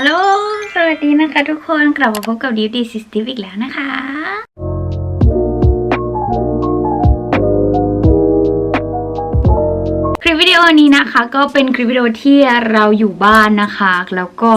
ฮัลโหล สวัสดีนะคะทุกคน กลับมาพบกับดิวตี้ซิสติฟอีกแล้วนะคะ คลิปวิดีโอนี้นะคะก็เป็นคลิปวิดีโอที่เราอยู่บ้านนะคะ แล้วก็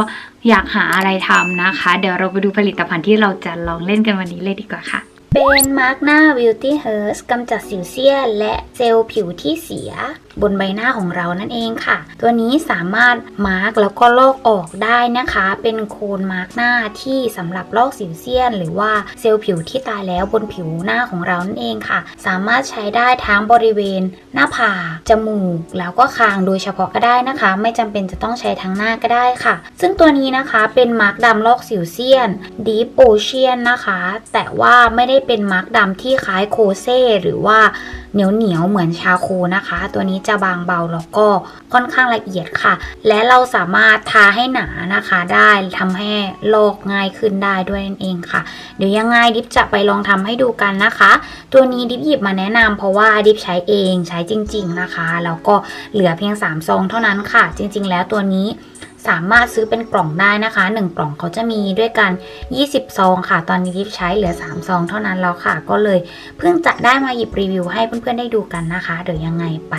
อยากหาอะไรทำนะคะ เดี๋ยวเราไปดูผลิตภัณฑ์ที่เราจะลองเล่นกันวันนี้เลยดีกว่าค่ะ เป็นมาร์กหน้า Beauty h e r s กำจัดสิวเซียนและเซลล์ผิวที่เสียบนใบหน้าของเรานั่นเองค่ะ ตัวนี้สามารถมาร์กแล้วก็ลอกออกได้นะคะ เป็นโคนมาร์กหน้าที่สำหรับลอกสิวเซียน หรือว่าเซลล์ผิวที่ตายแล้วบนผิวหน้าของเรานั่นเองค่ะ สามารถใช้ได้ทั้งบริเวณ หน้าผากจมูก แล้วก็คางโดยเฉพาะก็ได้นะคะ ไม่จำเป็นจะต้องใช้ทั้งหน้าก็ได้ค่ะ ซึ่งตัวนี้นะคะเป็นมาร์กดำลอกสิวเซียน Deep Ocean นะคะ แต่ว่าไม่ได้เป็นมาร์กดำที่คล้ายโคเซ่หรือว่าเหนียวเหนียวเหมือนชาโคนะคะ ตัวนี้จะบางเบาแล้วก็ค่อนข้างละเอียดค่ะ และเราสามารถทาให้หนานะคะได้ทำให้ลอกง่ายขึ้นได้ด้วยนั่นเองค่ะ เดี๋ยวยังไงดิฟจะไปลองทำให้ดูกันนะคะ ตัวนี้ดิฟหยิบมาแนะนำเพราะว่าดิฟใช้เองใช้จริง ๆนะคะแล้วก็เหลือเพียง3ซองเท่านั้นค่ะ จริง ๆ แล้วตัวนี้ สามารถซื้อเป็นกล่องได้นะคะ 1 กล่องเขาจะมีด้วยกัน 20 ซองค่ะ ตอนนี้ดิฟใช้เหลือ 3 ซองเท่านั้นแล้วค่ะ ก็เลยเพิ่งจะได้มาหยิบรีวิวให้เพื่อนๆได้ดูกันนะคะ เดี๋ยวยังไงไป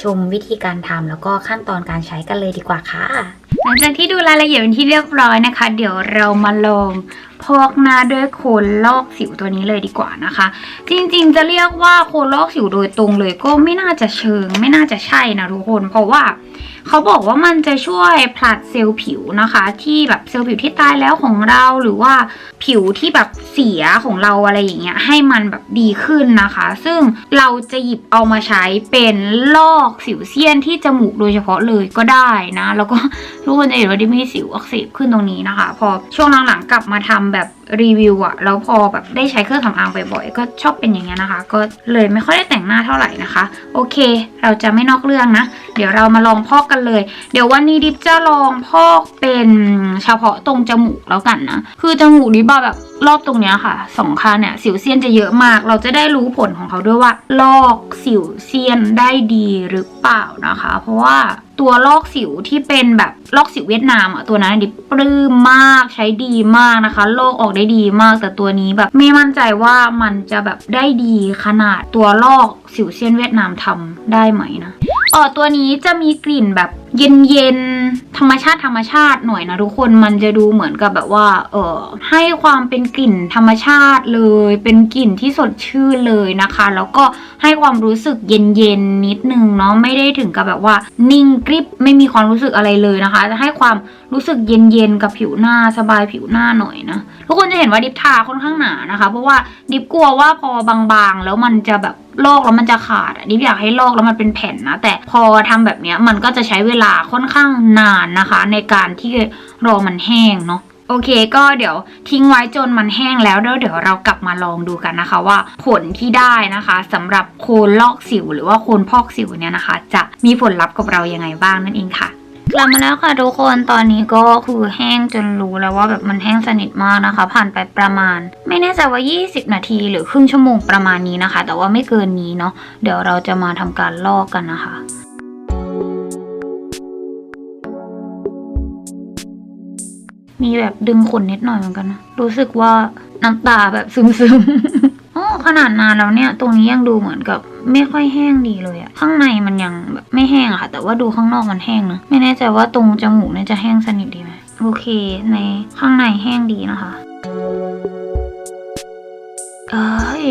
ชมวิธีการทำแล้วก็ขั้นตอนการใช้กันเลยดีกว่าค่ะ หลังจากที่ดูรายละเอียดเป็นที่เรียบร้อยนะคะ เดี๋ยวเรามาลอง พอกหน้าด้วยโคนลอกสิวตัวนี้เลยดีกว่านะคะ จริงๆจะเรียกว่าโคนลอกสิวโดยตรงเลยก็ไม่น่าจะเชิง ไม่น่าจะใช่นะทุกคน เพราะว่าเขาบอกว่ามันจะช่วยผลัดเซลล์ผิวนะคะ ที่แบบเซลล์ผิวที่ตายแล้วของเราหรือว่าผิวที่แบบเสียของเราอะไรอย่างเงี้ยให้มันแบบดีขึ้นนะคะ ซึ่งเราจะหยิบเอามาใช้เป็นลอกสิวเซียนที่จมูกโดยเฉพาะเลยก็ได้นะ แล้วก็ทุกคนจะเห็นว่าดิมีสิวอักเสบขึ้นตรงนี้นะคะ พอช่วงหลังๆกลับมาทำแบบรีวิวอะแล้วพอแบบได้ใช้เครื่องสำอางบ่อยๆก็ชอบเป็นอย่างเงี้ยนะคะ ก็เลยไม่ค่อยได้แต่งหน้าเท่าไหร่นะคะ โอเค เราจะไม่นอกเรื่องนะ เดี๋ยวเรามาลองพอกกันเลย เดี๋ยววันนี้ดิฟจะลองพอกเป็นเฉพาะตรงจมูกแล้วกันนะ คือจมูกดิบอแบบรอบตรงเนี้ยค่ะสองข้างเนี่ยสิวเซียนจะเยอะมาก เราจะได้รู้ผลของเขาด้วยว่า ลอกสิวเซียนได้ดีหรือเปล่านะคะ เพราะว่า ตัวลอกสิวที่เป็นแบบลอกสิวเวียดนามอะตัวนั้นดิปลื้มมากใช้ดีมากนะคะ ลอกออกได้ดีมากแต่ตัวนี้แบบไม่มั่นใจว่ามันจะแบบได้ดีขนาดตัวลอกสิวเซียนเวียดนามทำได้ไหมนะเออตัวนี้จะมีกลิ่นแบบเย็นๆ ธรรมชาติธรรมชาติหน่อยนะทุกคนมันจะดูเหมือนกับแบบว่า เออให้ความเป็นกลิ่นธรรมชาติเลย เป็นกลิ่นที่สดชื่นเลยนะคะ แล้วก็ให้ความรู้สึกเย็นๆนิดนึงเนาะไม่ได้ถึงกับแบบว่า นิ่งกริบไม่มีความรู้สึกอะไรเลยนะคะจะให้ความรู้สึกเย็นๆกับผิวหน้าสบายผิวหน้าหน่อยนะทุกคนจะเห็นว่าดิฟทาค่อนข้างหนานะคะ เพราะว่าดิฟกลัวว่าพอบางๆ แล้วมันจะแบบลอกแล้วมันจะขาดอะดิฟอยากให้ลอกแล้วมันเป็นแผ่นนะแต่พอทำแบบนี้มันก็จะใช้เวลาค่อนข้างนานนะคะ ในการที่รอมันแห้งเนาะโอเคก็เดี๋ยวทิ้งไว้จนมันแห้งแล้วแล้วเดี๋ยวเรากลับมาลองดูกันนะคะ ว่าผลที่ได้นะคะสำหรับโคนลอกสิวหรือว่าโคนพอกสิวเนี่ยนะคะ จะมีผลลัพธ์กับเรายังไงบ้างนั่นเองค่ะกลับมาแล้วค่ะทุกคนตอนนี้ก็คือแห้งจนรู้แล้วว่าแบบมันแห้งสนิทมากนะคะ ผ่านไปประมาณ ไม่แน่ใจว่า 20 นาทีหรือครึ่งชั่วโมงประมาณนี้นะคะ แต่ว่าไม่เกินนี้เนาะเดี๋ยวเราจะมาทำการลอกกันนะคะ มีแบบดึงขนนิดหน่อยเหมือนกันนะ รู้สึกว่าน้ำตาแบบซึมๆอ๋อขนาดนานแล้วเนี่ย ตรงนี้ยังดูเหมือนกับไม่ค่อยแห้งดีเลยอะข้างในมันยังแบบไม่แห้งอะค่ะ แต่ว่าดูข้างนอกมันแห้งนะ ไม่แน่ใจว่าตรงจมูกเนี่ยจะแห้งสนิทดีไหมโอเค ในข้างในแห้งดีนะคะเอ้ย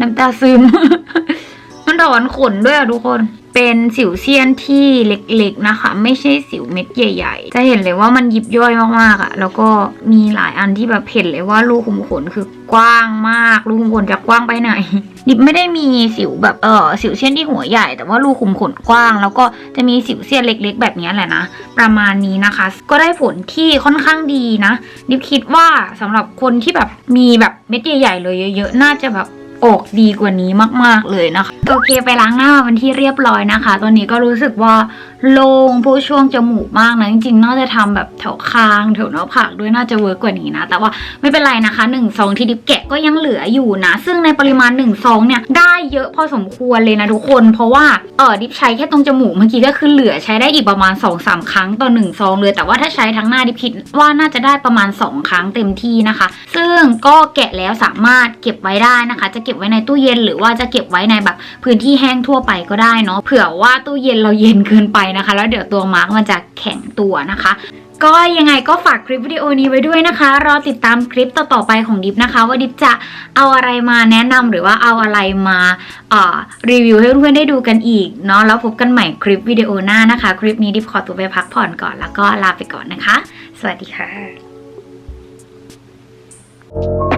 น้ำตาซึม มันถอนขนด้วยอะทุกคน เป็นสิวเซียนที่เล็กๆนะคะ ไม่ใช่สิวเม็ดใหญ่ ๆ จะเห็นเลยว่ามันยิบย่อยมากๆอะแล้วก็มีหลายอันที่แบบเห็นเลยว่ารูขุมขนคือกว้างมาก รูขุมขนจะกว้างไปไหน ดิบไม่ได้มีสิวแบบเออสิวเซียนที่หัวใหญ่ แต่ว่ารูขุมขนกว้าง แล้วก็จะมีสิวเซียนเล็ก ๆ แบบนี้แหละนะ ประมาณนี้นะคะ ก็ได้ผลที่ค่อนข้างดีนะ ดิบคิดว่าสำหรับคนที่แบบมีแบบเม็ดใหญ่ๆเลยเยอะ ๆ น่าจะแบบ อกดีกว่านี้มาก ๆ เลยนะคะ โอเคไปล้างหน้าเป็นที่เรียบร้อยนะคะ ตอนนี้ก็รู้สึกว่าโล่งพวกช่วงจมูกมากนะจริงๆน่าจะทำแบบแถวคางแถวหน้าผากด้วยน่าจะเวิร์กกว่านี้นะ แต่ว่าไม่เป็นไรนะคะหนึ่งซองที่ดิบแกะก็ยังเหลืออยู่นะ ซึ่งในปริมาณหนึ่งซองเนี่ยได้เยอะพอสมควรเลยนะทุกคน เพราะว่าเออดิบใช้แค่ตรงจมูกเมื่อกี้ก็คือเหลือใช้ได้อีกประมาณ2อสาครั้งต่อหนึ่งซองเลยแต่ว่าถ้าใช้ทั้งหน้าดิบคิดว่าน่าจะได้ประมาณ 2 ครั้งเต็มที่นะคะ ซึ่งก็แกะแล้วสามารถเก็บไว้ได้นะคะจะเก็บไว้ในตู้เย็น หรือว่าจะเก็บไว้ในแบบพื้นที่แห้งทั่วไปก็ได้เนาะเผื่อว่าตู้เย็นเราเย็นเกินไปนะคะ แล้วเดี๋ยวตัวมาร์กมันจะแข็งตัวนะคะก็ยังไงก็ฝากคลิปวิดีโอนี้ไว้ด้วยนะคะ รอติดตามคลิปต่อๆไปของดิฟนะคะ ว่าดิฟจะเอาอะไรมาแนะนำหรือว่าเอาอะไรมาเอ่อรีวิวให้เพื่อนๆได้ดูกันอีกเนาะแล้วพบกันใหม่คลิปวิดีโอหน้านะคะ คลิปนี้ดิฟขอตัวไปพักผ่อนก่อนแล้วก็ลาไปก่อนนะคะ สวัสดีค่ะ